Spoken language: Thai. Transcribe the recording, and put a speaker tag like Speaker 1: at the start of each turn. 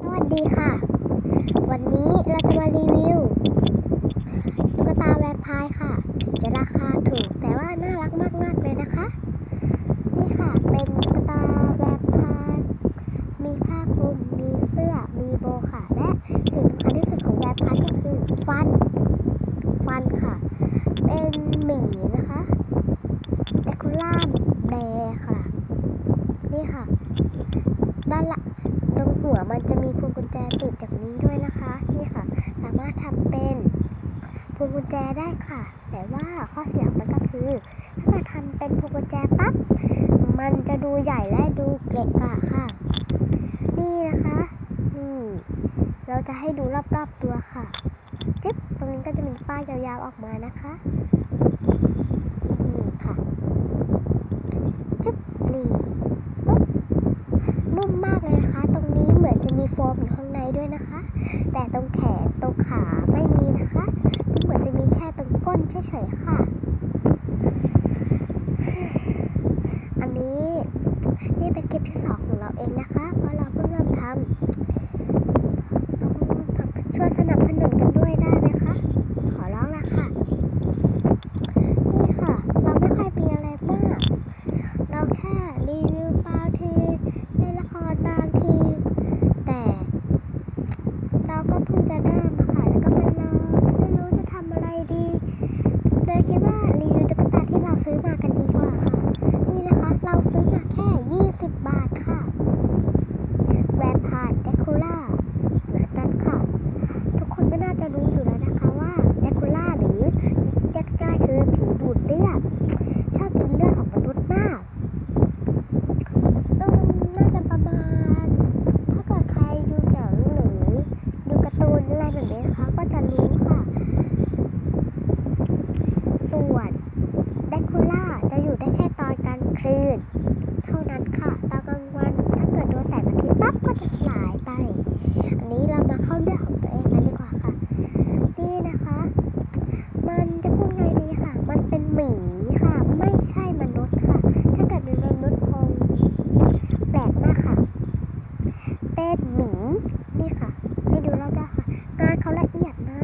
Speaker 1: สวัสดีค่ะ วันนี้เราจะมารีวิวตุ๊กตาแวมไพร์ค่ะ จะราคาถูกแต่ว่าน่ารักมากๆเลยนะคะ นี่ค่ะเป็นตุ๊กตาแวมไพร์มีผ้าคลุม มีเสื้อ มีโบค่ะ และสิ่งสำคัญที่สุดของแวมไพร์ก็คือฟัน ฟันค่ะ เป็นหมีนะคะเดคูล่าแบร์ค่ะ นี่ค่ะ ด้านหลัง หัวมันจะมีพวงกุญแจติดจากนี้ด้วยนะคะนี่ค่ะ สามารถทำเป็นพวงกุญแจได้ค่ะ แต่ว่าข้อเสียมันก็คือ ถ้ามาทำเป็นพวงกุญแจปั๊บมันจะดูใหญ่และดูเกะกะค่ะ นี่นะคะนี่เราจะให้ดูรอบๆตัวค่ะจึ๊บตรงนี้ก็จะมีป้ายยาวๆออกมานะคะ มีโฟมอยู่ข้างในด้วยนะคะ แต่ตรงแขนตรงขาไม่มีนะคะเหมือนจะมีแค่ตรงก้นเฉยๆค่ะ อันนี้นี่เป็นคลิปที่สองของเราเองนะคะ เพราะเราเพิ่งเริ่มทำเราเพิ่เริ่มช่วยสนับ หมีนี่ค่ะ ให้ดูรอบๆค่ะงานเขาละเอียดมาก